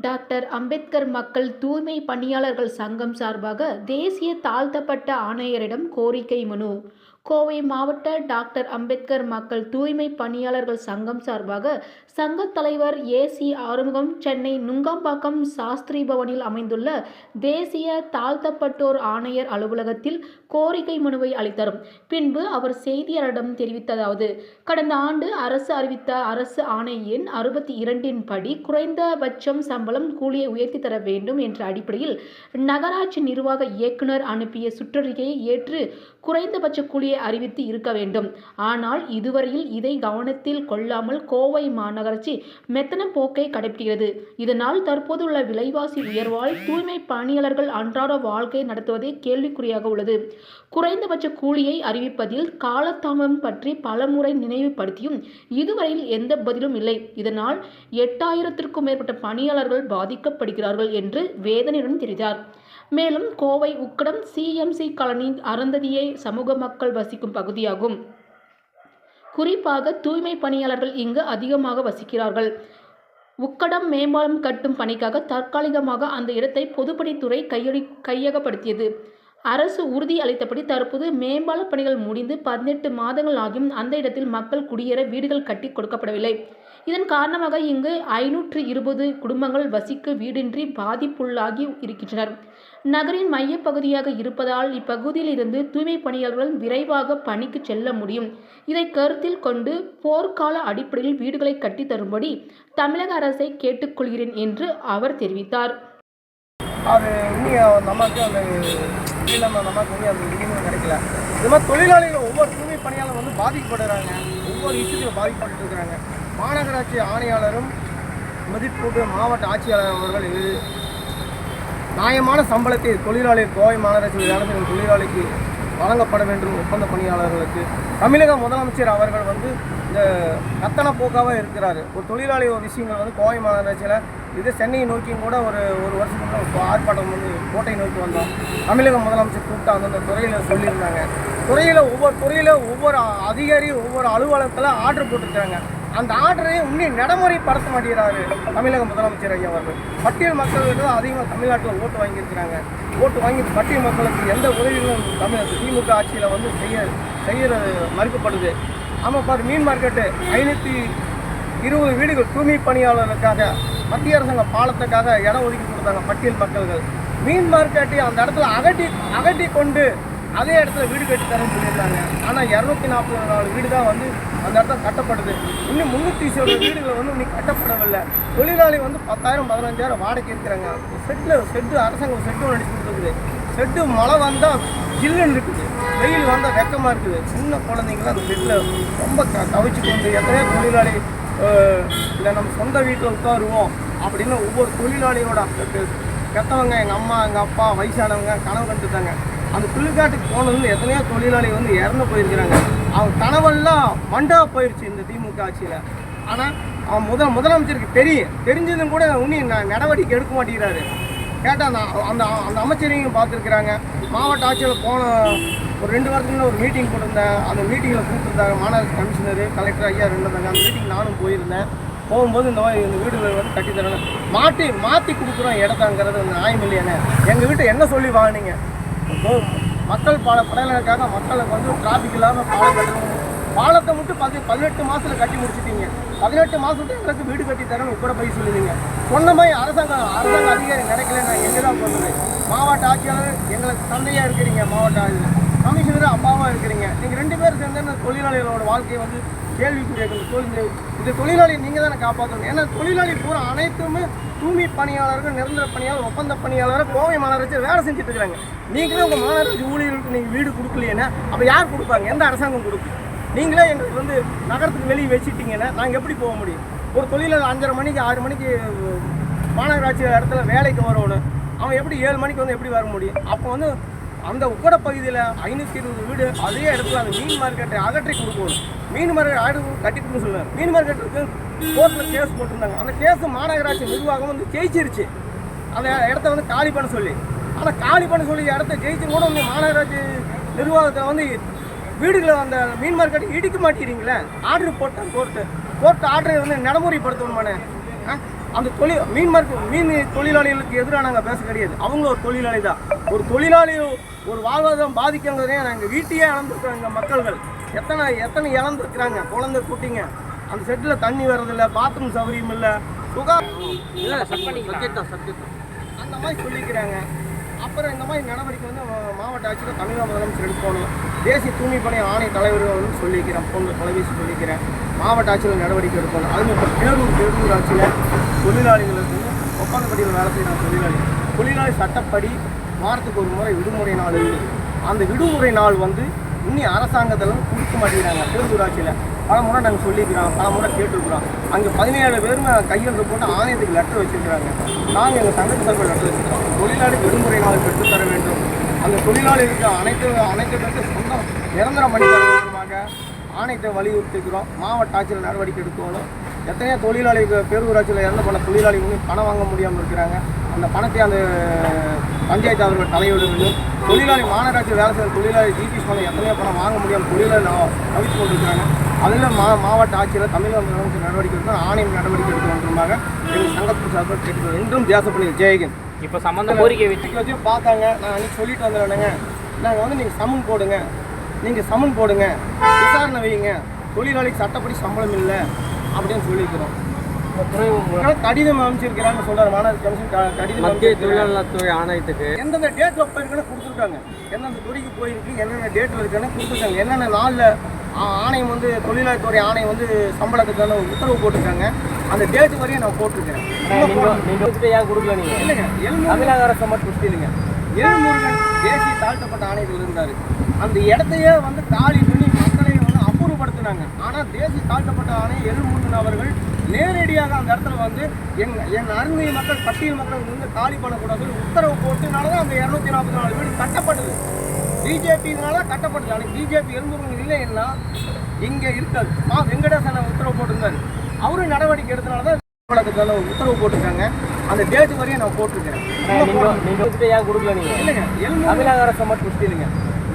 Doctor Ambedkar மக்கள் தூய்மை பணியாளர்கள் சங்கம் சார்பாக தேசிய தாழ்த்தப்பட்ட ஆணையரிடம் கோரிக்கை மனு. கோவை மாவட்ட டாக்டர் அம்பேத்கர் மக்கள் தூய்மை பணியாளர்கள் சங்கம் சார்பாக சங்க தலைவர் ஏசி ஆறுமுகம் சென்னை நுங்கம்பாக்கம் சாஸ்திரி பவனில் அமைந்துள்ள தேசிய தாழ்த்தப்பட்டோர் ஆணையர் அலுவலகத்தில் கோரிக்கை மனுவை அளித்தார் பின்பு அவர் செய்தியாளரிடம் தெரிவித்ததாவது கடந்த ஆண்டு அரசு அறிவித்த அரசு ஆணை எண் அறுபத்தி இரண்டின் படி குறைந்தபட்சம் சம்பளம் கூலியை உயர்த்தி தர வேண்டும் என்ற அடிப்படையில் நகராட்சி நிர்வாக இயக்குனர் அனுப்பிய சுற்றறிக்கையை ஏற்று குறைந்தபட்ச கூலியை அறிவித்து இருக்க வேண்டும். ஆனால் இதுவரையில் இதை கவனத்தில் கொள்ளாமல் கோவை மாநகராட்சி மெத்தன போக்கை கடைபிடிக்கிறது இதனால் தற்போதுள்ள விலைவாசி உயர்வால் தூய்மை பணியாளர்கள் அன்றாட வாழ்க்கை நடத்துவதே கேள்விக்குறியாக உள்ளது. குறைந்தபட்ச கூலியை அறிவிப்பதில் காலத்தாமம் பற்றி பலமுறை நினைவுபடுத்தியும் இதுவரையில் எந்த பதிலும் இல்லை. இதனால் எட்டாயிரத்திற்கும் மேற்பட்ட பணியாளர்கள் பாதிக்கப்படுகிறார்கள் என்று வேதனையுடன் தெரிவித்தார். மேலும் கோவை உக்கடம் சிஎம்சி காலனி அருந்ததியை சமூக மக்கள் வசிக்கும் பகுதியாகும். குறிப்பாக தூய்மை பணியாளர்கள் இங்கு அதிகமாக வசிக்கிறார்கள். உக்கடம் மேம்பாலம் கட்டும் பணிக்காக தற்காலிகமாக அந்த இடத்தை பொதுப்பணித்துறை கையடி கையகப்படுத்தியது. அரசு உறுதி அளித்தபடி தற்போது மேம்பால பணிகள் முடிந்து பதினெட்டு மாதங்கள் ஆகியும் அந்த இடத்தில் மக்கள் குடியேற வீடுகள் கட்டி கொடுக்கப்படவில்லை. இதன் காரணமாக இங்கு ஐநூற்று இருபது குடும்பங்கள் வசிக்க வீடின்றி பாதிப்புள்ளாகி இருக்கின்றனர். நகரின் மையப்பகுதியாக இருப்பதால் இப்பகுதியில் இருந்து தூய்மை பணியாளர்கள் விரைவாக பணிக்கு செல்ல முடியும். இதை கருத்தில் கொண்டு போர்க்கால அடிப்படையில் வீடுகளை கட்டித் தரும்படி தமிழக அரசை கேட்டுக்கொள்கிறேன் என்று அவர் தெரிவித்தார். அது இன்னும் நமக்கு அந்த நமக்கு இன்னும் அந்த விழிப்புணர்வு கிடைக்கல. இது மாதிரி தொழிலாளிகள் ஒவ்வொரு தூய்மை பணியாளர் வந்து பாதிக்கப்படுறாங்க. ஒவ்வொரு விஷயத்திலும் பாதிக்கப்பட்டு இருக்கிறாங்க மாநகராட்சி ஆணையாளரும் மதிப்பூட்டு மாவட்ட ஆட்சியாளர் அவர்கள் நியாயமான சம்பளத்தை தொழிலாளி கோவை மாநகராட்சி வேலை செய்யும் தொழிலாளிக்கு வழங்கப்பட வேண்டும் ஒப்பந்த பணியாளர்களுக்கு. தமிழக முதலமைச்சர் அவர்கள் வந்து இந்த கத்தன போக்காக இருக்கிறார். ஒரு தொழிலாளி ஒரு விஷயங்கள் வந்து கோவை மாநகராட்சியில் இது சென்னையை நோக்கியும் கூட ஒரு ஒரு வருஷத்துக்கு ஆர்ப்பாட்டம் வந்து கோட்டை நோக்கி வந்தோம். தமிழக முதலமைச்சர் கூப்பிட்டு அந்த துறையில் சொல்லியிருந்தாங்க. துறையில் ஒவ்வொரு துறையில் ஒவ்வொரு அதிகாரி ஒவ்வொரு அலுவலகத்தில் ஆர்டர் போட்டிருக்காங்க அந்த ஆர்டரை இன்னும் நடைமுறைப்படுத்த மாட்டேங்கிறாரு தமிழக முதலமைச்சர் ஐயா அவர்கள். பட்டியல் மக்களுக்கு தான் அதிகமாக தமிழ்நாட்டில் ஓட்டு வாங்கியிருக்கிறாங்க. ஓட்டு வாங்கி பட்டியல் மக்களுக்கு எந்த உதவிகளும் தமிழ் திமுக ஆட்சியில் வந்து செய்ய செய்கிற மறுக்கப்படுது. ஆமாம் பாரு மீன் மார்க்கெட்டு ஐநூற்றி இருபது வீடுகள் தூய்மை பணியாளர்களுக்காக மத்திய அரசாங்க பாலத்துக்காக இடம் ஒதுக்கி கொடுத்தாங்க பட்டியல் மக்கள்கள். மீன் மார்க்கெட்டை அந்த இடத்துல அகட்டி அகட்டி கொண்டு அதே இடத்துல வீடு கட்டி தரேன்னு சொல்லியிருந்தாங்க ஆனால் இரநூத்தி நாற்பது நாலு வீடு தான் வந்து அந்த இடத்துல கட்டப்படுது. இன்னும் முந்நூற்றி இருபது வீடுகள் வந்து இன்னும் கட்டப்படவில்லை. தொழிலாளி வந்து பத்தாயிரம் பதினஞ்சாயிரம் வாடகை இருக்கிறாங்க செட்டில் செட்டு அரசாங்கம் செட்டு ஒன்று அடிச்சு கொடுத்துருக்குது. செட்டு மழை வந்தால் ஜில்லுன்னு இருக்குது வெயில் வந்தால் வெக்கமாக இருக்குது. சின்ன குழந்தைங்களாம் அந்த செட்டில் ரொம்ப க தவிச்சு கொண்டு எத்தனையோ தொழிலாளி இல்லை நம்ம சொந்த வீட்டில் உட்காருவோம் அப்படின்னு ஒவ்வொரு தொழிலாளியோட பெற்றவங்க எங்கள் அம்மா எங்கள் அப்பா வயசானவங்க கனவு கண்டுட்டாங்க. அந்த புல்லுக்காட்டுக்கு போனதுல எத்தனையோ தொழிலாளி வந்து இறந்து போயிருக்கிறாங்க. அவன் கனவெல்லாம் மண்டா போயிடுச்சு இந்த திமுக ஆட்சியில். ஆனால் அவன் முதல் முதலமைச்சருக்கு தெரியும். தெரிஞ்சதும் கூட இன்னும் நான் நடவடிக்கை எடுக்க மாட்டேங்கிறாரு. கேட்டால் அந்த அந்த அந்த அமைச்சரையும் பார்த்துருக்குறாங்க. மாவட்ட ஆட்சியில் போன ஒரு ரெண்டு வாரத்துக்கு முன்ன ஒரு மீட்டிங் போட்டிருந்தேன். அந்த மீட்டிங்கில் கூப்பிட்டுருந்தாங்க மாநகராட்சி கமிஷனர் கலெக்டர் ஐயா ரெண்டு இருந்தாங்க அந்த மீட்டிங் நானும் போயிருந்தேன். போகும்போது இந்த மாதிரி இந்த வீடுகள் வந்து கட்டித்தரணும் மாட்டி மாற்றி கொடுக்குறோம் இடத்தாங்கிறது அந்த நியாயம் இல்லையானே. எங்கள் வீட்டை என்ன சொல்லி வாங்கினீங்க? மக்கள் பல படையலுக்காக மக்களுக்கு வந்து டிராஃபிக் இல்லாமல் பாலம் கட்டணும். பாலத்தை மட்டும் பார்த்து பதினெட்டு மாதத்தில் கட்டி முடிச்சிட்டீங்க. பதினெட்டு மாதத்துக்கு எங்களுக்கு வீடு கட்டி தரணும் கூட போய் சொல்லுவீங்க சொன்ன மாதிரி அரசாங்கம் அரசாங்க அதிகாரி கிடைக்கல நான் எங்கே தான் சொல்லுவேன் மாவட்ட ஆட்சியாளர் எங்களுக்கு தந்தையாக இருக்கிறீங்க மாவட்ட ஆட்சியர் கமிஷனர் அப்பாவாக இருக்கிறீங்க. நீங்கள் ரெண்டு பேர் சேர்ந்து தொழிலாளிகளோட வாழ்க்கையை வந்து கேள்விக்குரிய தொழில் இந்த தொழிலாளி நீங்கள் தானே காப்பாற்றணும் ஏன்னா தொழிலாளி பூரா அனைத்துமே தூய்மை பணியாளர்கள் நிரந்தர பணியாளர் ஒப்பந்த பணியாளர் கோவை மாநகராட்சி வேலை செஞ்சுட்டு இருக்கிறாங்க. நீங்களே உங்கள் மாநகராட்சி ஊழியர்களுக்கு நீங்கள் வீடு கொடுக்கலையேன்னா அப்போ யார் கொடுப்பாங்க? எந்த அரசாங்கம் கொடுக்கும்? நீங்களே எங்களுக்கு வந்து நகரத்துக்கு வெளியே வச்சுட்டீங்கன்னா நாங்கள் எப்படி போக முடியும்? ஒரு தொழிலாளர் அஞ்சரை மணிக்கு ஆறு மணிக்கு மாநகராட்சி இடத்துல வேலைக்கு வரணும். அவன் எப்படி ஏழு மணிக்கு வந்து எப்படி வர முடியும்? அப்போ வந்து அந்த உக்கட பகுதியில் ஐநூற்றி இருபது வீடு அதே இடத்துல அந்த மீன் மார்க்கெட்டை அகற்றி கொடுக்கணும். மீன் மார்க்கெட் ஆடு கட்டி கொடுக்க சொல்லுவேன் மீன் மார்க்கெட்டுக்கு கோர்ட்டில் கேஸ் போட்டிருந்தாங்க. அந்த கேஸ் மாநகராட்சி நிர்வாகம் வந்து ஜெயிச்சிருச்சு. அந்த இடத்த வந்து காலி பண்ண சொல்லி. ஆனால் காலி பண்ண சொல்லி இடத்த ஜெயிச்சு கூட வந்து மாநகராட்சி நிர்வாகத்தில் வந்து வீடுகளை அந்த மீன் மார்க்கெட் இடிக்க மாட்டேங்கிறீங்களே? ஆர்டர் போட்டேன் கோர்ட்டு கோர்ட்டு ஆர்டரை வந்து நடைமுறைப்படுத்தணுமானே அந்த தொழில் மீன் மார்க்கெட் மீன் தொழிலாளிகளுக்கு எதிராக நாங்கள் பேச கிடையாது. அவங்க ஒரு தொழிலாளி தான் ஒரு தொழிலாளி ஒரு வாழ்வாதாரம் பாதிக்கங்கிறதே நாங்கள் வீட்டையே இழந்துருக்குறாங்க மக்கள்கள். எத்தனை எத்தனை இழந்துருக்குறாங்க? குழந்தை குட்டிங்க. அந்த செட்டில் தண்ணி வர்றதில்ல பாத்ரூம் சௌகரியம் இல்லை. சுகா அந்த மாதிரி சொல்லிக்கிறாங்க. அப்புறம் இந்த மாதிரி நடவடிக்கை வந்து மாவட்ட ஆட்சியர் தமிழக முதலமைச்சர் எடுக்கணும் தேசிய தூய்மை பணி ஆணைய தலைவர் வந்து சொல்லிக்கிறேன் பொண்ணு தொலைபேசி சொல்லிக்கிறேன். மாவட்ட ஆட்சியர் நடவடிக்கை எடுக்கணும் அது மட்டும் பேரூர் பேரூர் ஆட்சியில் தொழிலாளிகளுக்கு ஒப்பந்தப்படியில் வேலை செய்கிற தொழிலாளி. தொழிலாளி சட்டப்படி வாரத்துக்கு ஒரு முறை விடுமுறை நாள் இருக்குது அந்த விடுமுறை நாள் வந்து இன்னி அரசாங்கத்தில் கொடுக்க மாட்டேங்கிறாங்க பேரூர் ஆட்சியில். பல முறை நாங்கள் சொல்லியிருக்கிறோம் பல முறை கேட்டிருக்கிறோம். அங்கே பதினேழு பேருமே கையெழுத்து போட்டு ஆணையத்துக்கு லெட்டர் வச்சுருக்கிறாங்க. நாங்கள் எங்கள் சங்கத்து சார்பில் லெட்டர் வச்சுருக்கோம் தொழிலாளி விடுமுறை நாள் பெற்றுத்தர வேண்டும். அந்த தொழிலாளிகளுக்கு அனைத்து அனைத்து பேருக்கு சொந்தம் நிரந்தரம் பண்ணி தர ஆணையத்தை வலியுறுத்திக்கிறோம். மாவட்ட ஆட்சியில் நடவடிக்கை எடுக்கணும். எத்தனையோ தொழிலாளிக்கு பேரூராட்சியில் இறந்து போன தொழிலாளி வந்து பணம் வாங்க முடியாமல் இருக்கிறாங்க. அந்த பணத்தை அந்த பஞ்சாயத்து அவர்கள் தலையிட வேண்டும் தொழிலாளி மாநகராட்சி வேலை செய்கிற தொழிலாளி ஜிபி பணம் எத்தனையோ பணம் வாங்க முடியாமல் தொழிலாளி தவித்து கொண்டிருக்கிறாங்க. அதில் மா மாவட்ட ஆட்சியில் தமிழக முதலமைச்சர் நடவடிக்கை எடுக்கணும். ஆணையம் நடவடிக்கை எடுக்க வேண்டுமாக எங்கள் சங்கத்தின் சார்பில் கேட்டுக்கிறோம் இன்றும் தேசப்பள்ளி ஜெயகன் இப்போ சம்மந்த கோரிக்கை வச்சு பார்த்தாங்க. நான் அன்னைக்கு சொல்லிட்டு வந்துடுறேங்க நாங்கள் வந்து நீங்கள் சமன் போடுங்க. நீங்கள் சமன் போடுங்க. விசாரணை வைங்க தொழிலாளிக்கு சட்டப்படி சம்பளம் இல்லை அப்படின்னு சொல்லிக்கிறோம். ஆனால் கடிதம் அமைச்சிருக்கிறான்னு சொல்றாரு மாநகர கமிஷன். கடிதம் மத்திய அமைச்சிருக்கிறாங்க. தொழிலாளர் துறை ஆணையத்துக்கு. எந்தெந்த டேட்டில் போயிருக்குன்னு கொடுத்துருக்காங்க. எந்தெந்த துறைக்கு போயிருக்கு என்னென்ன டேட்டில் இருக்குன்னு கொடுத்துருக்காங்க. என்னென்ன நாளில் ஆணையம் வந்து தொழிலாளர்துறை ஆணையம் வந்து சம்பளத்துக்கான உத்தரவு போட்டிருக்காங்க. அந்த டேட் வரையும் நான் போட்டிருக்கேன் ஏன் கொடுக்கல நீங்க? இல்லைங்க எழுநூறு தமிழக அரசை மட்டும் இல்லைங்க. எழுமுருகன் தேசிய தாழ்த்தப்பட்ட ஆணையத்தில் இருந்தார். அந்த இடத்தையே வந்து காலி பண்ணி மக்களை வந்து அப்புறப்படுத்தினாங்க ஆனால் தேசிய தாழ்த்தப்பட்ட ஆணையம் எழுமுருகன் அவர்கள் நேரடியாக அந்த இடத்துல வந்து என் என் அருமை மக்கள் பட்டியல் மக்கள் வந்து காலி பண்ணக்கூடாது உத்தரவு போட்டுனால தான் அந்த இரநூத்தி நாற்பத்தி நாலு வீடு கட்டப்பட்டது. பிஜேபினால கட்டப்பட்டது. ஆனால் பிஜேபி எழுமுருகன் இல்லைன்னா இங்கே இருக்காது. மா வெங்கடேசன் உத்தரவு போட்டிருந்தார். அவரும் நடவடிக்கை எடுத்தனால தான் வழக்கத்தால உத்தரவு போட்டிருக்காங்க. அந்த டேட் வரையும் நான் போட்டிருக்கேன் நீங்க நீங்க வந்துட்டு ஏன் கொடுக்கல நீங்க? இல்லைங்க. எழுமுருகன் தமிழக அரசை மட்டும் இல்லைங்க.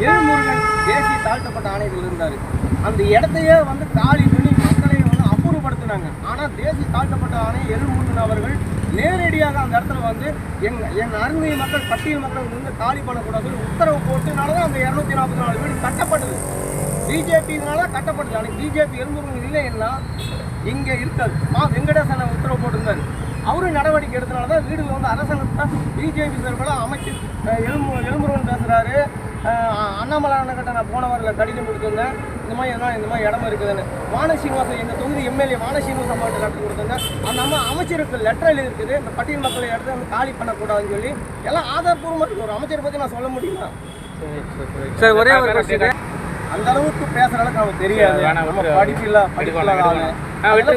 எழுமுருகன் தேசிய தாழ்த்தப்பட்ட ஆணையத்தில் இருந்தார். அந்த இடத்தையே வந்து காலி பண்ணி மக்களை வந்து அப்புறப்படுத்தினாங்க ஆனால் தேசிய ஆணை ஆணையம் அவர்கள் நேரடியாக அந்த இடத்துல வந்து என் என் அருமை மக்கள் பட்டியல் மக்கள் வந்து காலி பண்ணக்கூடாது உத்தரவு போட்டுனால தான் அந்த இரநூத்தி நாற்பத்தி நாலு வீடு கட்டப்படுது பிஜேபினால கட்டப்படுது ஆனால் பிஜேபி எழுமுருகன் இல்லைன்னா இங்கே இருக்காது. மா வெங்கடேசன் உத்தரவு போட்டிருந்தார். அவரும் நடவடிக்கை எடுத்தனால தான் வீடுகள் வந்து அரசாங்கத்தை பிஜேபி சார்பில் அமைச்சு எழும்பு எலும்புருவன் பேசுகிறாரு அண்ணாமலை அண்ணக்கிட்ட நான் போன வாரில் கடிதம் கொடுத்துருந்தேன். இந்த மாதிரி என்ன இந்த மாதிரி இடம் இருக்குதுன்னு. வான சீனிவாசன் எங்கள் தொகுதி எம்எல்ஏ வான சீனிவாசன் அம்மாட்ட லெட்டர் கொடுத்துருந்தேன். அந்த அம்மா அமைச்சருக்கு லெட்டர் இருக்குது இந்த பட்டியல் மக்களை இடத்த வந்து காலி பண்ணக்கூடாதுன்னு சொல்லி. எல்லாம் ஆதாரப்பூர்வமாக இருக்கு. ஒரு அமைச்சரை பற்றி நான் சொல்ல முடியுமா? சார் ஒரே. அந்த அளவுக்கு பேசுற அளவுக்கு நமக்கு தெரியாது. படிப்பில்ல படிப்பில்லாத